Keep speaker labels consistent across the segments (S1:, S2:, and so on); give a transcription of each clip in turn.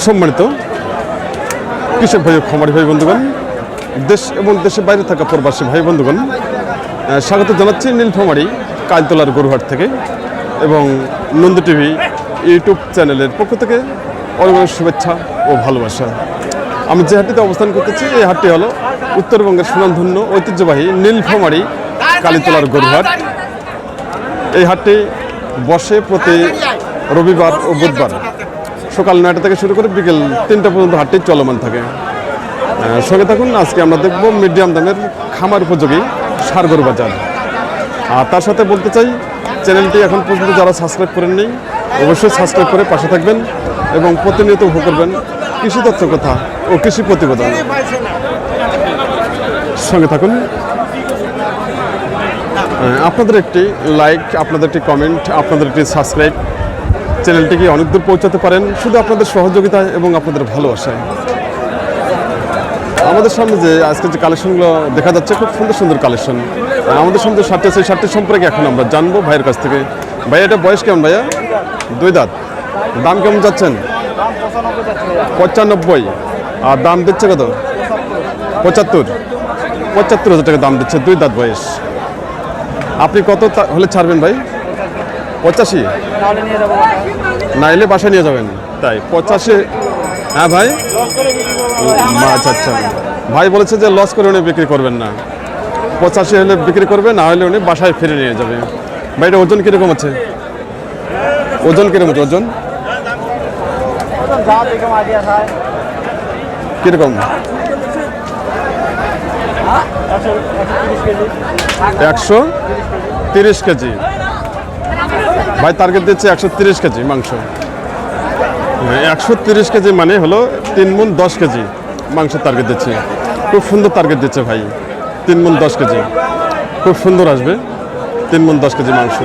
S1: সম্মানিত কৃষক ভাই খামারি ভাই বন্ধুগণ, দেশ এবং দেশের বাইরে থাকা প্রবাসী ভাই বন্ধুগণ স্বাগত জানাচ্ছি নীলফামারি কালতলার গরুহাট থেকে এবং নন্দী টিভি ইউটিউব চ্যানেলের পক্ষ থেকে অনেক অনেক শুভেচ্ছা ও ভালোবাসা। আমি যে হাটটিতে অবস্থান করতেছি, এই হাটটি হলো উত্তরবঙ্গের সুনামধন্য ঐতিহ্যবাহী নীলফামারি কালীতলার গরুহাট। এই হাটটি বসে প্রতি রবিবার ও বুধবার সকাল নয়টা থেকে শুরু করে বিকেল তিনটা পর্যন্ত হাটটি চলমান থাকে। সঙ্গে থাকুন, আজকে আমরা দেখব মিডিয়াম দামের খামার উপযোগী সারগরু বাজার। আর তার সাথে বলতে চাই, চ্যানেলটি এখন পর্যন্ত যারা সাবস্ক্রাইব করেননি, অবশ্যই সাবস্ক্রাইব করে পাশে থাকবেন এবং প্রতিনিয়ত উপভোগ করবেন কৃষি তথ্য কথা ও কৃষি প্রতিবেদন। সঙ্গে থাকুন। আপনাদের একটি লাইক আপনাদের একটি কমেন্ট আপনাদের একটি সাবস্ক্রাইব চ্যানেলটিকে অনেক দূর পৌঁছাতে পারেন শুধু আপনাদের সহযোগিতা এবং আপনাদের ভালোবাসায়। আমাদের সামনে যে আজকে যে কালেকশনগুলো দেখা যাচ্ছে, খুব সুন্দর সুন্দর কালেকশন। আমাদের সামনে যে শার্টটি আছে সেই শার্টটি সম্পর্কে এখন আমরা জানব ভাইয়ের কাছ থেকে। ভাইয়া, এটা বয়স কেমন ভাইয়া? দুই দাঁত। দাম কেমন যাচ্ছেন? পঁচানব্বই। আর দাম দিচ্ছে কত? পঁচাত্তর। পঁচাত্তর হাজার টাকা দাম দিচ্ছে, দুই দাঁত বয়স। আপনি কত হলে ছাড়বেন ভাই? পঁচাশি? নাইলে বাসায় নিয়ে যাবেন। তাই, পঁচাশি। হ্যাঁ ভাই? আচ্ছা আচ্ছা। ভাই বলেছে যে লস করে উনি বিক্রি করবেন না। পঁচাশি হলে বিক্রি করবে, না হলে উনি বাসায় ফিরে নিয়ে যাবে। ভাই, এটা ওজন কীরকম আছে? ওজন কীরকম আছে? ওজন? কীরকম? একশো? তিরিশ কেজি। ভাই টার্গেট দিচ্ছে একশো তিরিশ কেজি মাংস। একশো তিরিশ কেজি মানে হলো তিন মুন দশ কেজি মাংস টার্গেট দিচ্ছে। খুব সুন্দর টার্গেট দিচ্ছে ভাই, তিন মুন দশ কেজি। খুব সুন্দর আসবে, তিন মুন দশ কেজি মাংস।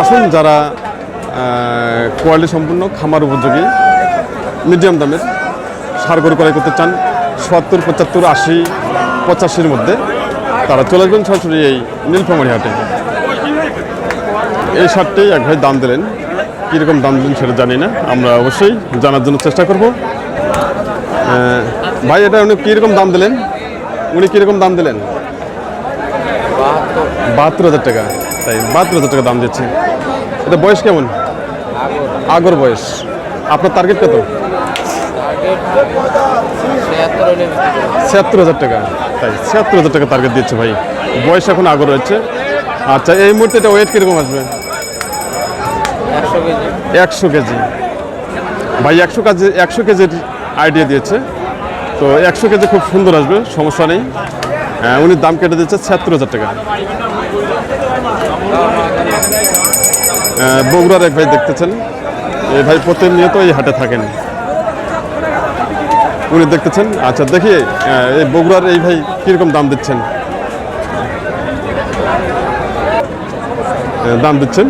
S1: আসুন যারা কোয়ালিটি সম্পূর্ণ খামার উপযোগী মিডিয়াম দামের সার গরু ক্রয় করতে চান, সত্তর, পঁচাত্তর, আশি, পঁচাশির মধ্যে, তারা চলে আসবেন সরাসরি এই নীলফামারি হাটে। এই শার্টটি এক ভাই দাম দিলেন। কীরকম দাম দিলেন সেটা জানি না। আমরা অবশ্যই জানার জন্য চেষ্টা করব। ভাই, এটা উনি কীরকম দাম দিলেন? উনি কীরকম দাম দিলেন? বাহাত্তর হাজার টাকা। তাই বাহাত্তর হাজার টাকা দাম দিচ্ছে। এটা বয়স কেমন? আগর বয়স। আপনার টার্গেট কত? ছিয়াত্তর হাজার টাকা। তাই ছিয়াত্তর হাজার টাকা টার্গেট দিচ্ছে ভাই। বয়স এখন আগর রয়েছে। আচ্ছা এই মুহূর্তে এটা ওয়েট কীরকম আসবে?
S2: একশো কেজি।
S1: ভাই একশো কেজি একশো কেজির আইডিয়া দিয়েছে। তো একশো কেজি খুব সুন্দর আসবে সমস্যা নেই। হ্যাঁ, উনি দাম কেটে দিচ্ছে ছিয়াত্তর হাজার টাকা। বগুড়ার এক ভাই দেখতেছেন। এই ভাই প্রতিনিয়ত এই হাটে থাকেন। উনি দেখতেছেন। আচ্ছা দেখি এই বগুড়ার এই ভাই কীরকম দাম দিচ্ছেন? দাম দিচ্ছেন।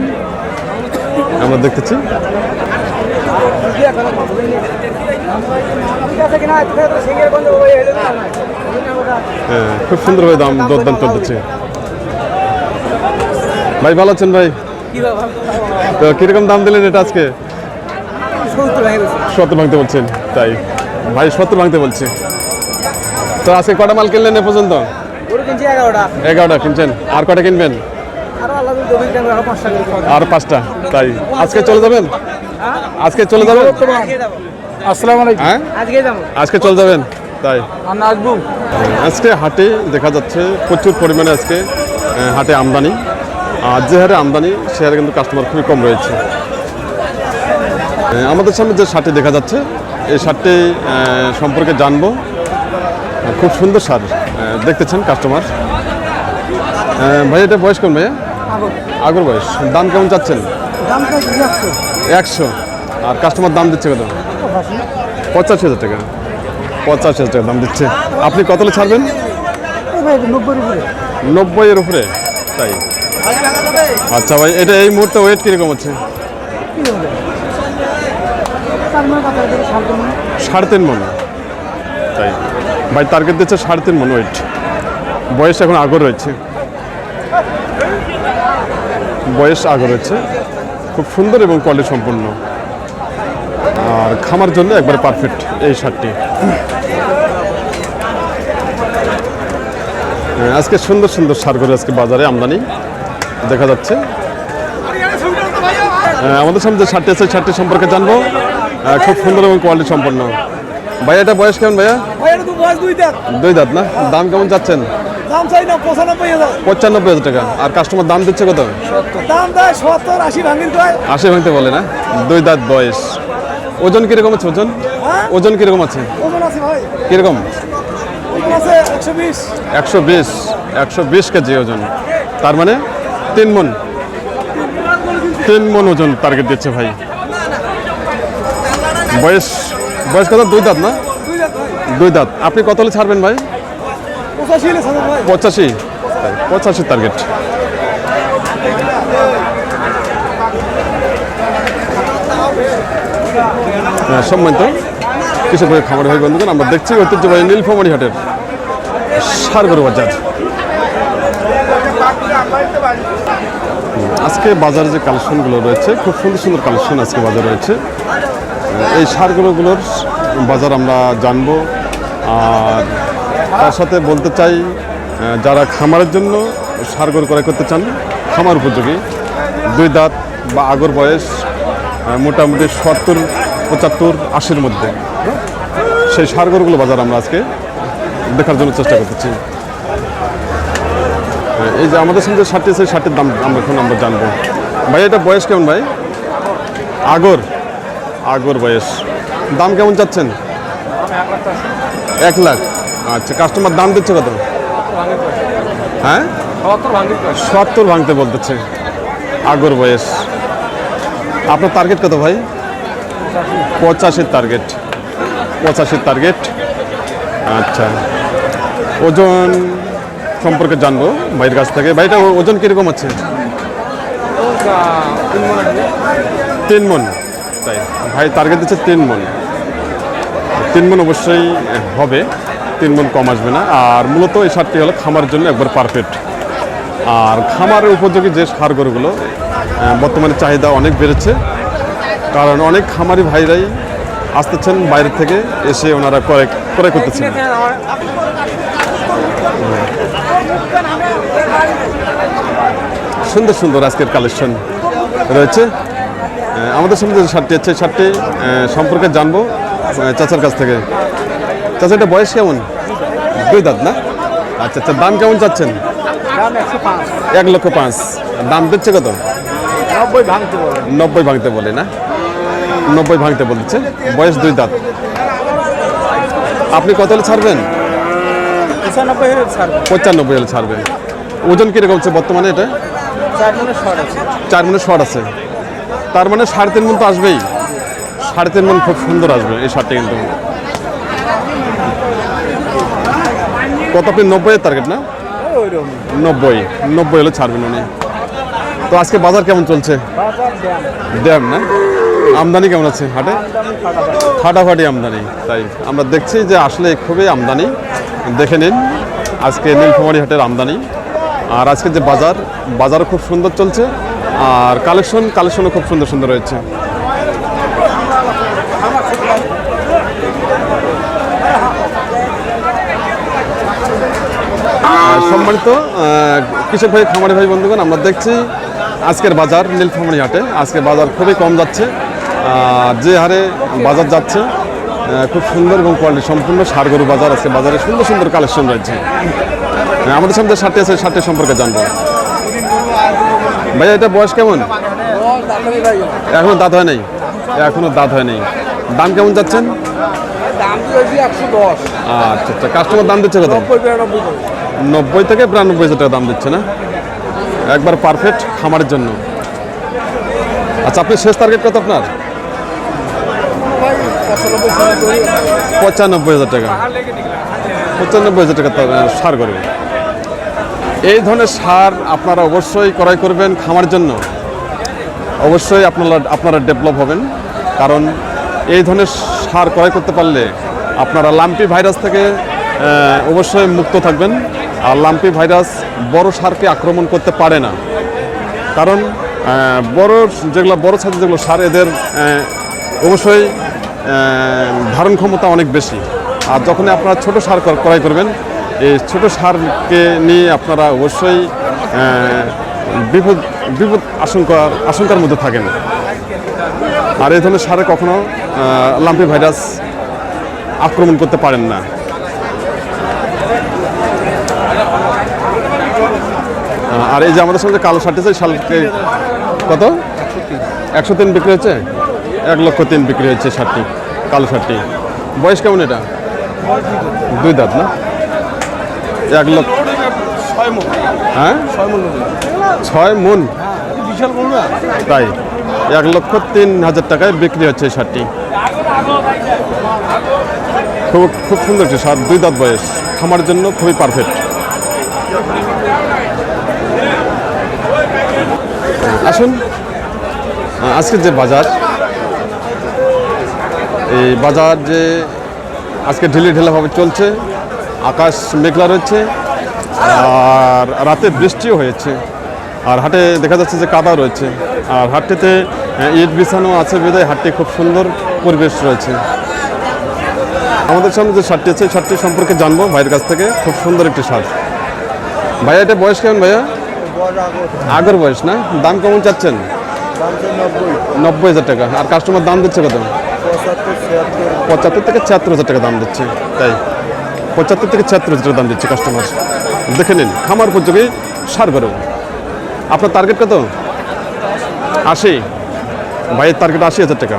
S1: আমরা দেখতেছি। হ্যাঁ খুব সুন্দরভাবে দাম দরদাম চলতেছে। ভাই ভালো আছেন ভাই? তো কীরকম দাম দিলেন এটা আজকে? সত্তর ভাঙতে বলছেন তাই। ভাই সত্তর ভাঙতে বলছে। তো আজকে কটা মাল কিনলেন এ পর্যন্ত? এগারোটা কিনছেন। আর কটা কিনবেন? আর পাঁচটা তাই। আজকে চলে যাবেন? আজকে চলে যাবেন?
S3: আসসালামু আলাইকুম।
S1: হ্যাঁ?
S3: আজকে যাব।
S1: আজকে চলে যাবেন? তাই।
S3: আমরা আসব।
S1: আজকে হাটে দেখা যাচ্ছে প্রচুর পরিমাণে আজকে হাটে আমদানি। আর যে হারে আমদানি সে হারে কিন্তু কাস্টমার খুবই কম রয়েছে। আমাদের সামনে যে শার্টটি দেখা যাচ্ছে এই শার্টটি সম্পর্কে জানব। খুব সুন্দর সার আহ, দেখতেছেন কাস্টমার ভাই এটা বয়স কোন ভাইয়া? আগর। বয়স। দাম কেমন চাচ্ছেন? একশো। আর কাস্টমার দাম দিচ্ছে কত? পঁচাশি হাজার টাকা। পঁচাশি হাজার টাকা দাম দিচ্ছে। আপনি কতলে ছাড়বেন? নব্বইয়ের উপরে। তাই। আচ্ছা ভাই এটা এই মুহূর্তে ওয়েট কীরকম হচ্ছে সাড়ে তিন মন। তাই। ভাই টার্গেট দিচ্ছে সাড়ে তিন মন ওয়েট বয়স এখন আগর রয়েছে। বয়স আগর রয়েছে খুব সুন্দর এবং কোয়ালিটি সম্পূর্ণ আর খামার জন্য একবারে পারফেক্ট এই শার্টটি। হ্যাঁ, আজকে সুন্দর সুন্দর সার করে আজকে বাজারে আমদানি। দেখা যাচ্ছে। হ্যাঁ, আমাদের সামনে যে শার্টটি আছে শার্টটি সম্পর্কে জানব। খুব সুন্দর এবং কোয়ালিটি সম্পন্ন। ভাইয়া এটা বয়স কেমন ভাইয়া?
S3: দুই দাঁত।
S1: দুই দাঁত না? দাম কেমন যাচ্ছেন
S3: দাম চাই না পঁচানব্বই হাজার।
S1: পঁচানব্বই হাজার টাকা। আর কাস্টমার দাম দিচ্ছে কত?
S3: দাম দেয় সত্তর আশি ভাঙিন কয়
S1: আশি ভাঙতে বলে না? দুই দাঁত বয়স। ওজন কীরকম আছে ওজন?
S3: হ্যাঁ?
S1: ওজন কীরকম আছে?
S3: ওজন আছে ভাই।
S1: কীরকম?
S3: একশো বিশ।
S1: একশো বিশ। কেজি ওজন। তার মানে তিন মন। তিন মন ওজন টার্গেট দিচ্ছে ভাই। বয়স বয়স কত? দুই দাঁত না?
S3: দুই দাঁত
S1: দুই দাঁত। আপনি কত হলে ছাড়বেন ভাই?
S3: পঁচাশি
S1: পঁচাশি। টার্গেট হ্যাঁ, সম্মানিত কৃষক ভাই খামার ভাই বন্ধুগণ আমরা দেখছি ঐতিহ্যবাহী নীলফামারি হাটের সারগরু বাজার। আজকে বাজারে যে কালেকশনগুলো রয়েছে খুব সুন্দর সুন্দর কালেকশন আজকে বাজারে রয়েছে। এই সারগুলোগুলোর বাজার আমরা জানব আর তার সাথে বলতে চাই যারা খামারের জন্য সার গরু ক্রয় করতে চান, খামার উপযোগী। দুই দাঁত বা আগর বয়স মোটামুটি সত্তর, পঁচাত্তর, আশির মধ্যে। সেই সার গরুগুলো বাজার আমরা আজকে দেখার জন্য চেষ্টা করতেছি। এই যে আমাদের সঙ্গে ষাটটি সেই ষাটটির দাম আমরা এখন আমরা জানব। ভাই, এটা বয়স কেমন ভাই? আগর আগর বয়স। দাম কেমন চাচ্ছেন? এক লাখ। আচ্ছা কাস্টমার দাম দিচ্ছে কত? হ্যাঁ? সত্তর ভাঙতে বলতেছে। আগর বয়স। আপনার টার্গেট কত ভাই? পঁচাশির টার্গেট পঁচাশির টার্গেট আচ্ছা। ওজন সম্পর্কে জানব ভাইয়ের কাছ থেকে। ভাইটা ওজন কীরকম আছে? তিন মন। তাই, ভাই টার্গেট দিচ্ছে তিন মন। তিন মন অবশ্যই হবে। তিন মন কম আসবে না। আর মূলত এই সারটি হলো খামার জন্য একবার পারফেক্ট আর খামারের উপযোগী যে সার গরুগুলো বর্তমানে চাহিদা অনেক বেড়েছে। কারণ অনেক খামারি ভাইরাই আসতেছেন বাইরে থেকে এসে ওনারা ক্রয় ক্রয় করতেছেন। সুন্দর সুন্দর আজকের কালেকশন রয়েছে। আমাদের সামনে যে শার্টটি আছে আহ, সম্পর্কে জানব চাচার কাছ থেকে। চাচা এটা বয়স কেমন? দুই দাঁত না? আচ্ছা আচ্ছা দাম কেমন চাচ্ছেন? এক লক্ষ পাঁচ। দাম দিচ্ছে কত?
S3: নব্বই ভাঙতে বলে।
S1: নব্বই ভাঙতে বলে না? নব্বই ভাঙতে বলছে। বয়স দুই দাঁত। আপনি কত হলে ছাড়বেন?
S3: পঁচানব্বই হলে
S1: ছাড়বেন। ওজন কীরকম হচ্ছে বর্তমানে এটা?
S3: চার মনে শর্ট আছে।
S1: তার মানে সাড়ে তিন মন তো আসবেই। সাড়ে তিন মন খুব সুন্দর আসবে এই শার্টটা কিন্তু। কত আপনি নব্বইয়ের টার্গেট না? নব্বই। নব্বই হলে ছাড়বেন উনি। তো আজকে বাজার কেমন চলছে? ড্যাম। না? আমদানি কেমন আছে হাটে?
S3: ফাটাফাটি।
S1: ফাটাফাটি আমদানি তাই। আমরা দেখছি যে আসলে খুবই আমদানি। দেখে নিন আজকে নীলফামারী হাটের আমদানি। আর আজকে যে বাজার বাজারও খুব সুন্দর চলছে। আর কালেকশন কালেকশনও খুব সুন্দর সুন্দর রয়েছে সম্মানিত কৃষক ভাই খামারি ভাই বন্ধুগণ আমরা দেখছি আজকের বাজার নীলফামারী হাটে। আজকে বাজার খুবই কম যাচ্ছে। আর যে হারে বাজার যাচ্ছে খুব সুন্দর এবং কোয়ালিটি সম্পূর্ণ সারগরু বাজার। আজকে বাজারে সুন্দর সুন্দর কালেকশন রয়েছে। আমাদের সামনে শার্টটি আছে শার্টের সম্পর্কে জানব। ভাইয়া এটা বয়স কেমন? এখনও দাঁত হয় নাই? এখনও দাঁত হয় নাই। দাম কেমন যাচ্ছেন?
S3: দাম দিয়েছি একশো দশ।
S1: আচ্ছা আচ্ছা। কাস্টমার দাম দিচ্ছে কত?
S3: নব্বই
S1: থেকে বিরানব্বই হাজার টাকা দাম দিচ্ছে না? একবার পারফেক্ট খামারের জন্য। আচ্ছা আপনি শেষ টার্গেট কত আপনার?
S3: পঁচানব্বই
S1: হাজার টাকা। পঁচানব্বই হাজার টাকা সার করবে এই ধরনের সার আপনারা অবশ্যই ক্রয় করবেন খামার জন্য। অবশ্যই আপনারা আপনারা ডেভেলপ হবেন। কারণ এই ধরনের সার ক্রয় করতে পারলে আপনারা লাম্পি ভাইরাস থেকে অবশ্যই মুক্ত থাকবেন। আর লাম্পি ভাইরাস বড় সারকে আক্রমণ করতে পারে না। কারণ বড় যেগুলো, বড় সাইজের যেগুলো, সার এদের অবশ্যই ধারণ ক্ষমতা অনেক বেশি। আর যখন আপনারা ছোট সার ক্র- ক্রয় করবেন, এই ছোট সারকে নিয়ে আপনারা অবশ্যই বিপদ বিপদ আশঙ্কার আশঙ্কার মধ্যে থাকেন। আর এই ধরনের সারে কখনো লাম্পি ভাইরাস আক্রমণ করতে পারেন না। আর এই যে আমাদের সঙ্গে কালো শার্ট আছে শালকে কত? একশো তিন বিক্রি হচ্ছে? এক লক্ষ তিন বিক্রি হচ্ছে শার্টটি, কালো শার্টটি। বয়স কেমন এটা? দুই দাঁত না? এক লক্ষ হ্যাঁ?
S3: ছয় মন।
S1: তাই, এক লক্ষ তিন হাজার টাকায় বিক্রি হচ্ছে এই শার্টটি। খুব খুব সুন্দর একটি শার্ট, দুই দাঁত বয়স। খামার জন্য খুবই পারফেক্ট আসুন। আজকের যে বাজার, এই বাজার যে আজকে ঢিলে ঢেলাভাবে চলছে, আকাশ মেঘলা রয়েছে, আর রাতে বৃষ্টিও হয়েছে, আর হাটে দেখা যাচ্ছে যে কাদা রয়েছে, আর হাটটিতে ইট বিছানো আছে বিদায় হাটটি খুব সুন্দর পরিবেশ রয়েছে। আমাদের সামনে যে শার্টটি আছে শার্টটি সম্পর্কে জানব ভাইয়ের কাছ থেকে, খুব সুন্দর একটি শার্ট ভাইয়া, এটা বয়স কেমন ভাইয়া? আগের বয়স না? দাম কেমন চাচ্ছেন? নব্বই। হাজার টাকা। আর কাস্টমার দাম দিচ্ছে কত? পঁচাত্তর থেকে ছিয়াত্তর হাজার টাকা দাম দিচ্ছে। তাই? পঁচাত্তর থেকে ছিয়াত্তর হাজার টাকা দাম দিচ্ছে কাস্টমার দেখে নিন খামার উপযোগী সার গরু। আপনার টার্গেট কত? আশি। ভাইয়ের টার্গেট আশি হাজার টাকা।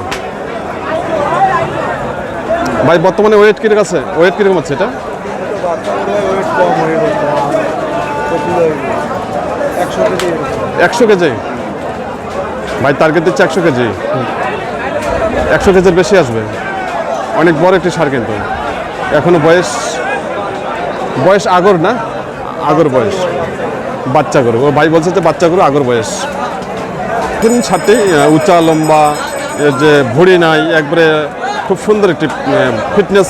S1: ভাই বর্তমানে ওয়েট কীরকম আছে? ওয়েট কীরকম আছে এটা?
S3: একশো কেজি
S1: ভাই টার্গেট দিচ্ছে একশো কেজি। একশো কেজির বেশি আসবে। অনেক বড় একটি সার কিন্তু। এখনও বয়স বয়স আগর না? আগর বয়স। বাচ্চা গরু। ও ভাই বলছে যে বাচ্চা গরু আগর বয়স। তিন সারটি উঁচা, লম্বা যে ভুড়ি নাই, একবারে খুব সুন্দর একটি ফিটনেস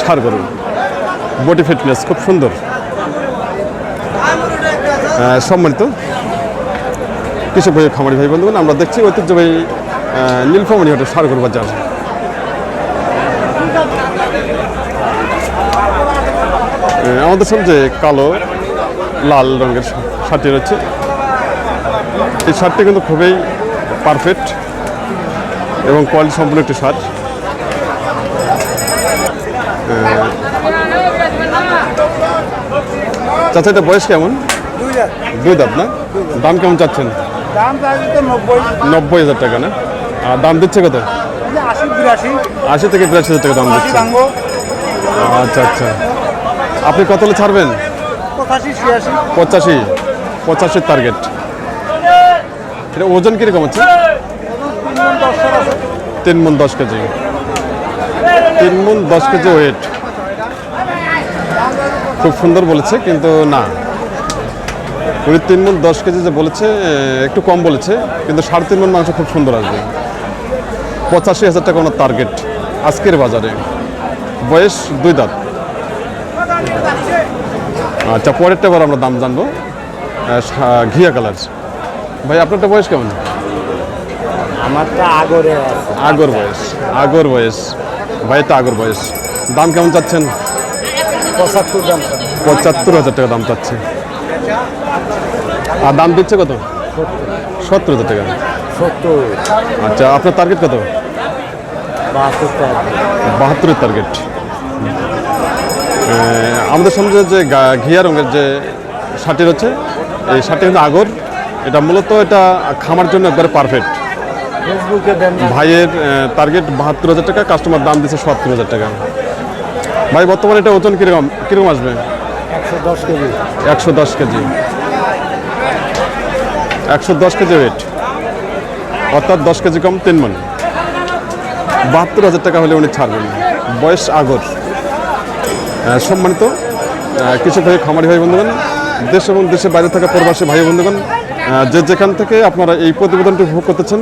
S1: সার গরু। বডি ফিটনেস খুব সুন্দর। সম্মানিত কৃষক ভাই খামারি ভাই বন্ধুগণ আমরা দেখছি ঐতিহ্যবাহী আহ, নীলফামারী হাটের সারগর বাজার। আমাদের যে কালো লাল রঙের শার্টটি রয়েছে এই শার্টটি কিন্তু খুবই পারফেক্ট এবং কোয়ালিটি সম্পূর্ণ একটি শার্ট। চাচা এটা বয়স কেমন?
S3: দুই
S1: দাঁত না? দাম কেমন চাচ্ছেন?
S3: নব্বই।
S1: হাজার টাকা না? আর দাম দিচ্ছে কত?
S3: আশি
S1: থেকে বিরাশি হাজার টাকা দাম দিচ্ছে। আচ্ছা আচ্ছা। আপনি কত ছাড়বেন?
S3: পঁচাশি
S1: পঁচাশির টার্গেট এটা ওজন কীরকম আছে? তিন মন দশ কেজি তিন মন দশ কেজি। ওয়েট খুব সুন্দর বলেছে কিন্তু না। উনি তিন মন দশ কেজি যে বলেছে একটু কম বলেছে কিন্তু সাড়ে তিন মন মাংস খুব সুন্দর আসবে। পঁচাশি হাজার টাকা ওনার টার্গেট আজকের বাজারে। বয়স দুই দাঁত। আচ্ছা পরেরটা এবার আমরা দাম জানব। ঘিয়া কালার ভাই আপনারটা বয়স কেমন?
S3: আমারটা আগরে
S1: আগর বয়স আগর বয়স। ভাই তো আগর বয়স। দাম কেমন চাচ্ছেন?
S3: পঁচাত্তর দাম
S1: পঁচাত্তর হাজার টাকা দাম চাচ্ছে। আর দাম দিচ্ছে কত? সত্তর হাজার টাকা।
S3: সত্তর।
S1: আচ্ছা আপনার টার্গেট কত? বাহাত্তরের টার্গেট আমাদের সামনে যে ঘিয়া রঙের যে শার্টি রয়েছে এই শার্টি কিন্তু আগর। এটা মূলত এটা খামার জন্য একবারে পারফেক্ট ভাইয়ের টার্গেট বাহাত্তর হাজার টাকা কাস্টমার দাম দিচ্ছে সত্তর হাজার টাকা। ভাই বর্তমানে এটা ওজন কীরকম? কীরকম আসবে?
S3: একশো দশ কেজি।
S1: একশো দশ কেজি। একশো দশ কেজি ওয়েট অর্থাৎ দশ কেজি কম, তিন মন বাহাত্তর হাজার টাকা হলে উনি ছাড়বেন। বয়স আগর। সম্মানিত কৃষক ভাই, খামারি ভাই, বন্ধুগণ, দেশ এবং দেশের বাইরে থাকা প্রবাসী ভাই, বন্ধুগণ যে যেখান থেকে আপনারা এই প্রতিবেদনটি উপভোগ করতেছেন,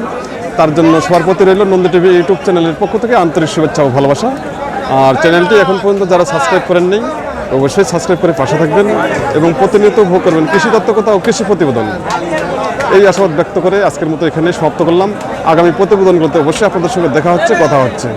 S1: তার জন্য সবার প্রতি রইল নন্দী টিভি ইউটিউব চ্যানেলের পক্ষ থেকে আন্তরিক শুভেচ্ছা ও ভালোবাসা। আর চ্যানেলটি এখন পর্যন্ত যারা সাবস্ক্রাইব করেন নেই অবশ্যই সাবস্ক্রাইব করে পাশে থাকবেন এবং প্রতিনিয়ত ভোগ করবেন কৃষি তত্ত্বকতা ও কৃষি প্রতিবেদন। এই আশাবাদ ব্যক্ত করে আজকের মতো এখানে সমাপ্ত করলাম। আগামী প্রতিবেদনগুলোতে অবশ্যই আপনাদের সঙ্গে দেখা হচ্ছে, কথা হচ্ছে।